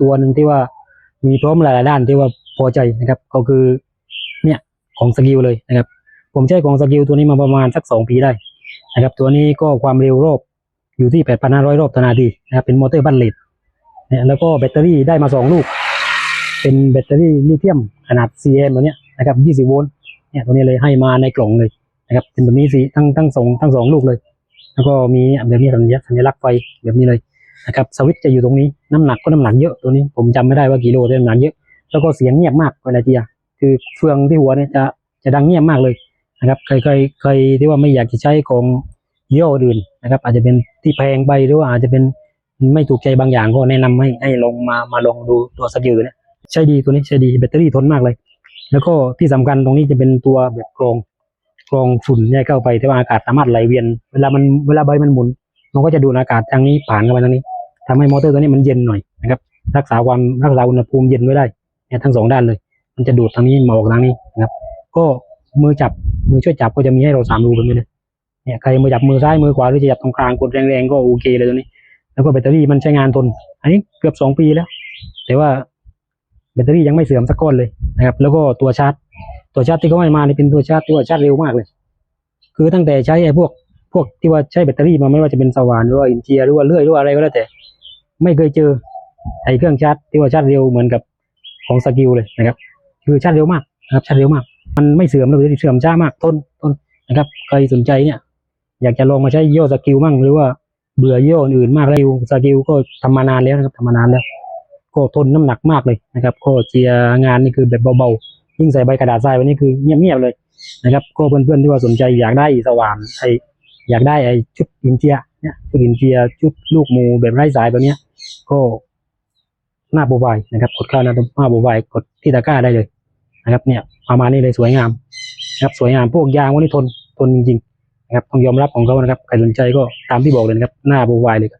ตัวหนึ่งที่ว่ามีพร้อมหลาย ๆ ด้านที่ว่าพอใจนะครับ ก็คือเนี่ยของสกิลเลยนะครับ ผมใช้ของสกิลตัวนี้มาประมาณสักสองปีได้นะครับ ตัวนี้ก็ความเร็วรอบอยู่ที่ 8,500 รอบต่อนาทีนะครับเป็นมอเตอร์บัลเลตเนี่ยแล้วก็แบตเตอรี่ได้มาสองลูก เป็นแบตเตอรี่ลิเธียมขนาด CM ตัวเนี้ยนะครับ 20 โวลต์เนี่ยตัวนี้เลยให้มาในกล่องเลยนะครับเป็นแบบนี้สิทั้งทั้งสองทั้งสองลูกเลย แล้วก็มีแบบนี้สัญลักษณ์สัญลักษณ์ไฟแบบนี้เลย นะครับสวิตจะอยู่ตรงนี้น้ำหนักก็น้ำหนักเยอะตัวนี้ผมจำไม่ได้ว่ากิโลแต่น้ำหนักเยอะ แล้วก็เสียงเงียบมากเวลาเจียคือเฟืองที่หัวเนี่ยจะจะดังเงียบมากเลยนะครับใครใครใครที่ว่าไม่อยากจะใช้ของยี่ห้ออื่นนะครับ อาจจะเป็นที่แพงไปหรือว่าอาจจะเป็นไม่ถูกใจบางอย่างก็แนะนำให้ให้ลงมามาลองดูตัวสกิลเนี่ยใช้ดีตัวนี้ใช้ดีแบตเตอรี่ทนมากเลย แล้วก็ที่สำคัญตรงนี้จะเป็นตัวแบบกรองกรองฝุ่นแยกเข้าไปแต่ว่าอากาศสามารถไหลเวียน เวลามันเวลาใบมันหมุน มันก็จะดูดอากาศทางนี้ผ่านเข้าไปทางนี้ ทำให้มอเตอร์ตัวนี้มันเย็นหน่อยนะครับรักษาความรักษาอุณหภูมิเย็นไว้ได้เนี่ยทั้งสองด้านเลย มันจะดูดทางนี้มาออกทางนี้นะครับ ก็มือจับมือช่วยจับก็จะมีให้เราสามรูแบบนี้เลยเนี่ยใครมือจับมือซ้ายมือขวาหรือจะจับตรงกลางกดแรงๆก็โอเคเลยตัวนี้ แล้วก็แบตเตอรี่มันใช้งานทน อันนี้เกือบสองปีแล้ว แต่ว่าแบตเตอรี่ยังไม่เสื่อมสักก้อนเลยนะครับ แล้วก็ตัวชาร์จ ตัวชาร์จที่เขาให้มานี่เป็นตัวชาร์จที่ว่าชาร์จเร็วมากเลย คือตั้งแต่ใช้ไอ้พวกพวกที่ว่าใช้แบตเตอรี่มาไม่ว่าจะเป็นสว่านหรือว่าอินเจียหรือว่าเลื่อยหรือว่าอะไรก็แล้วแต่ ไม่เคยเจอไอ้เครื่องชาร์จที่ว่าชาร์จเร็วเหมือนกับของสกิลเลยนะครับ คือชาร์จเร็วมากนะครับชาร์จเร็วมาก มันไม่เสื่อมเลยเสื่อมช้ามากทนทนนะครับใครสนใจเนี่ย อยากจะลองมาใช้ยี่ห้อสกิลมั่งหรือว่าเบื่อยี่ห้ออื่นมากแล้วสกิลก็ทำมานานแล้วนะครับทำมานานแล้ว ก็ทนน้ำหนักมากเลยนะครับ ก็เจียงานนี่คือแบบเบาๆยิ่งใส่ใบกระดาษทรายวันนี้คือเงียบๆเลยนะครับ ก็เพื่อนๆที่ว่าสนใจอยากได้สว่านไออยากได้ไอชุดอินเจียเนี่ยชุดอินเจียชุดลูกมูแบบไร้สายแบบเนี้ย ก็หน้าโปรไฟล์นะครับ กดเข้าหน้าหน้าโปรไฟล์กดที่ตะกร้าได้เลยนะครับ เนี่ยประมาณนี้เลยสวยงามนะครับ สวยงามพวกยางวันนี้ทนทนจริงๆนะครับต้องยอมรับของเขานะครับใครสนใจก็ตามที่บอกเลยนะครับ หน้าโปรไฟล์เลยครับ